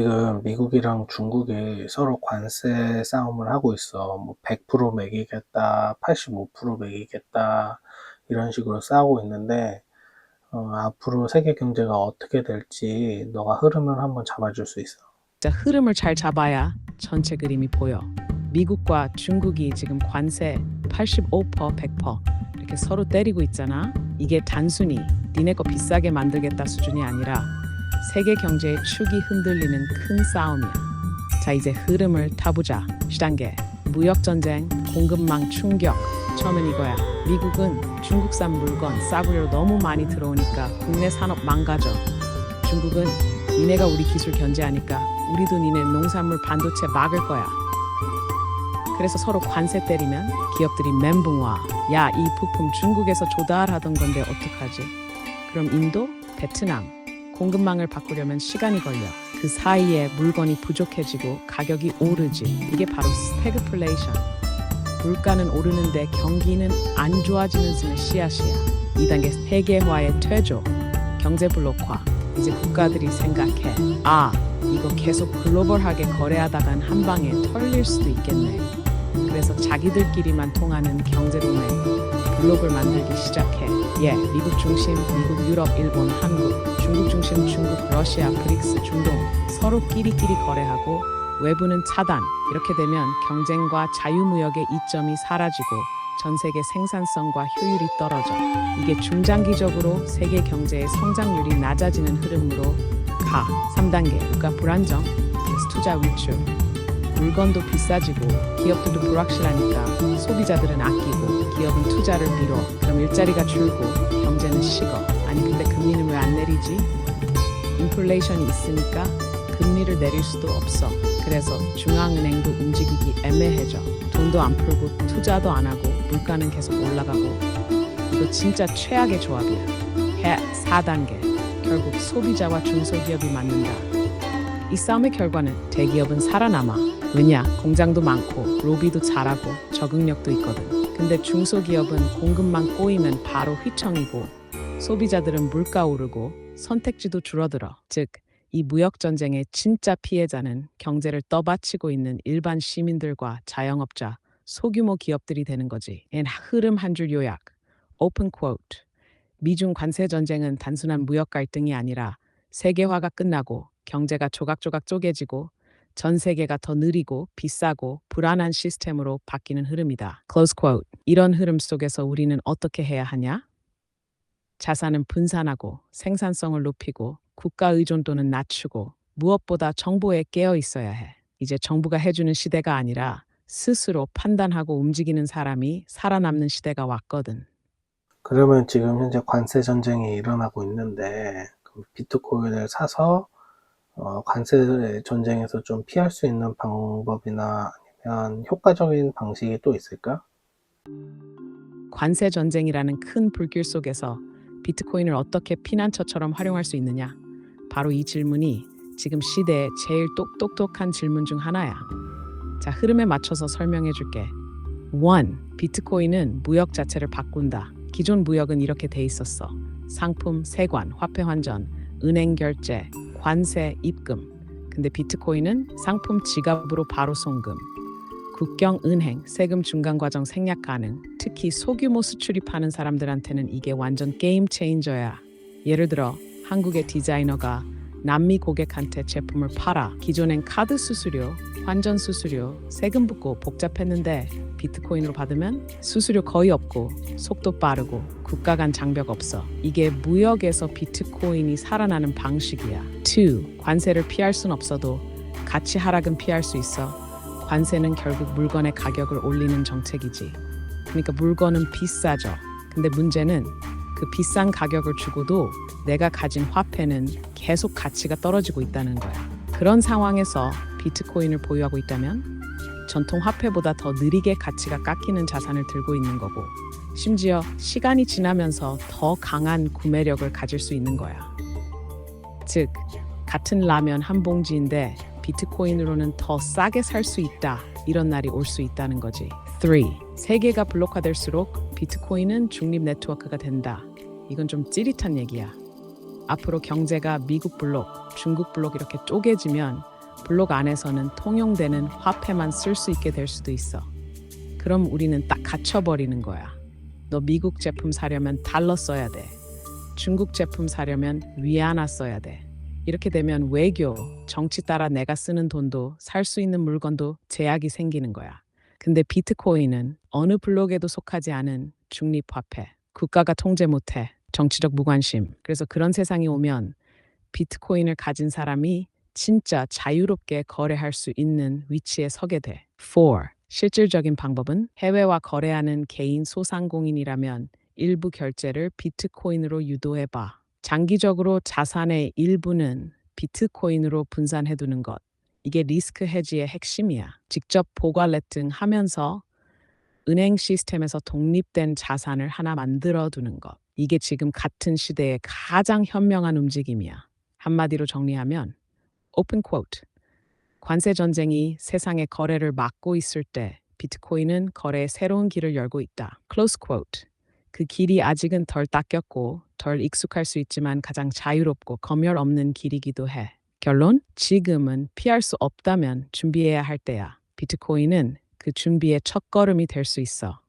지금 미국이랑 중국이 서로 관세 싸움을 하고 있어. 뭐 100% 매기겠다, 85% 매기겠다, 이런 식으로 싸우고 있는데, 어, 앞으로 세계 경제가 어떻게 될지 너가 흐름을 한번 잡아줄 수 있어. 진짜 흐름을 잘 잡아야 전체 그림이 보여. 미국과 중국이 지금 관세 85% 100% 이렇게 서로 때리고 있잖아. 이게 단순히 니네 거 비싸게 만들겠다 수준이 아니라 세계 경제의 축이 흔들리는 큰 싸움이야. 자 이제 흐름을 타보자. 1단계 무역 전쟁, 공급망 충격. 처음엔 이거야. 미국은 중국산 물건 싸구려 너무 많이 들어오니까 국내 산업 망가져. 중국은 니네가 우리 기술 견제하니까 우리도 니네 농산물 반도체 막을 거야. 그래서 서로 관세 때리면 기업들이 멘붕 와. 야, 이 부품 중국에서 조달하던 건데 어떡하지? 그럼 인도, 베트남 공급망을 바꾸려면 시간이 걸려. 그 사이에 물건이 부족해지고 가격이 오르지. 이게 바로 스태그플레이션. 물가는 오르는데 경기는 안 좋아지는 것의 씨앗이야. 2단계 세계화의 퇴조, 경제 블록화. 이제 국가들이 생각해. 아, 이거 계속 글로벌하게 거래하다간 한 방에 털릴 수도 있겠네. 그래서 자기들끼리만 통하는 경제 동맹 블록을 만들기 시작해. 예, 미국 중심, 미국, 유럽, 일본, 한국, 중국 중심, 중국, 러시아, 브릭스, 중동 서로 끼리끼리 거래하고 외부는 차단. 이렇게 되면 경쟁과 자유무역의 이점이 사라지고 전 세계 생산성과 효율이 떨어져. 이게 중장기적으로 세계 경제의 성장률이 낮아지는 흐름으로 가. 3단계 국가 불안정, 투자 위축. 물건도 비싸지고 기업들도 불확실하니까 소비자들은 아끼고 기업은 투자를 미뤄. 그럼 일자리가 줄고 경제는 식어. 아니 근데 금리는 왜 안 내리지? 인플레이션이 있으니까 금리를 내릴 수도 없어. 그래서 중앙은행도 움직이기 애매해져. 돈도 안 풀고 투자도 안 하고 물가는 계속 올라가고 이거 진짜 최악의 조합이야. 해 4단계 결국 소비자와 중소기업이 맞는다. 이 싸움의 결과는 대기업은 살아남아. 왜냐? 공장도 많고 로비도 잘하고 적응력도 있거든. 근데 중소기업은 공급만 꼬이면 바로 휘청이고 소비자들은 물가 오르고 선택지도 줄어들어. 즉, 이 무역 전쟁의 진짜 피해자는 경제를 떠받치고 있는 일반 시민들과 자영업자, 소규모 기업들이 되는 거지. 엔 흐름 한 줄 요약. 오픈 쿼트. 미중 관세 전쟁은 단순한 무역 갈등이 아니라 세계화가 끝나고 경제가 조각조각 쪼개지고 전 세계가 더 느리고 비싸고 불안한 시스템으로 바뀌는 흐름이다. Close quote. 이런 흐름 속에서 우리는 어떻게 해야 하냐? 자산은 분산하고 생산성을 높이고 국가 의존도는 낮추고 무엇보다 정보에 깨어 있어야 해. 이제 정부가 해주는 시대가 아니라 스스로 판단하고 움직이는 사람이 살아남는 시대가 왔거든. 그러면 지금 현재 관세 전쟁이 일어나고 있는데, 비트코인을 사서, 어, 관세 전쟁에서 좀 피할 수 있는 방법이나 아니면 효과적인 방식이 또 있을까? 관세 전쟁이라는 큰 불길 속에서 비트코인을 어떻게 피난처처럼 활용할 수 있느냐? 바로 이 질문이 지금 시대의 제일 똑똑똑한 질문 중 하나야. 자, 흐름에 맞춰서 설명해 줄게. 1. 비트코인은 무역 자체를 바꾼다. 기존 무역은 이렇게 돼 있었어. 상품, 세관, 화폐 환전, 은행 결제, 관세, 입금. 근데 비트코인은 상품 지갑으로 바로 송금. 국경 은행, 세금 중간 과정 생략 가능. 특히 소규모 수출입하는 사람들한테는 이게 완전 게임 체인저야. 예를 들어 한국의 디자이너가 남미 고객한테 제품을 팔아. 기존엔 카드 수수료, 환전 수수료, 세금 붙고 복잡했는데 비트코인으로 받으면 수수료 거의 없고 속도 빠르고 국가 간 장벽 없어. 이게 무역에서 비트코인이 살아나는 방식이야. 2. 관세를 피할 순 없어도 가치 하락은 피할 수 있어. 관세는 결국 물건의 가격을 올리는 정책이지. 그러니까 물건은 비싸죠. 근데 문제는 그 비싼 가격을 주고도 내가 가진 화폐는 계속 가치가 떨어지고 있다는 거야. 그런 상황에서 비트코인을 보유하고 있다면 전통 화폐보다 더 느리게 가치가 깎이는 자산을 들고 있는 거고 심지어 시간이 지나면서 더 강한 구매력을 가질 수 있는 거야. 즉, 같은 라면 한 봉지인데 비트코인으로는 더 싸게 살 수 있다. 이런 날이 올 수 있다는 거지. 3. 세계가 블록화될수록 비트코인은 중립 네트워크가 된다. 이건 좀 찌릿한 얘기야. 앞으로 경제가 미국 블록, 중국 블록 이렇게 쪼개지면 블록 안에서는 통용되는 화폐만 쓸 수 있게 될 수도 있어. 그럼 우리는 딱 갇혀버리는 거야. 너 미국 제품 사려면 달러 써야 돼. 중국 제품 사려면 위안화 써야 돼. 이렇게 되면 외교, 정치 따라 내가 쓰는 돈도 살 수 있는 물건도 제약이 생기는 거야. 근데 비트코인은 어느 블록에도 속하지 않은 중립화폐. 국가가 통제 못해. 정치적 무관심. 그래서 그런 세상이 오면 비트코인을 가진 사람이 진짜 자유롭게 거래할 수 있는 위치에 서게 돼. 4. 실질적인 방법은 해외와 거래하는 개인 소상공인이라면 일부 결제를 비트코인으로 유도해 봐. 장기적으로 자산의 일부는 비트코인으로 분산해 두는 것. 이게 리스크 헤지의 핵심이야. 직접 보관렛 등 하면서 은행 시스템에서 독립된 자산을 하나 만들어 두는 것. 이게 지금 같은 시대의 가장 현명한 움직임이야. 한마디로 정리하면 오픈 쿼트. 관세 전쟁이 세상의 거래를 막고 있을 때 비트코인은 거래의 새로운 길을 열고 있다. 클로스 쿼트. 그 길이 아직은 덜 닦였고 덜 익숙할 수 있지만 가장 자유롭고 검열 없는 길이기도 해. 결론? 지금은 피할 수 없다면 준비해야 할 때야. 비트코인은 그 준비의 첫 걸음이 될 수 있어.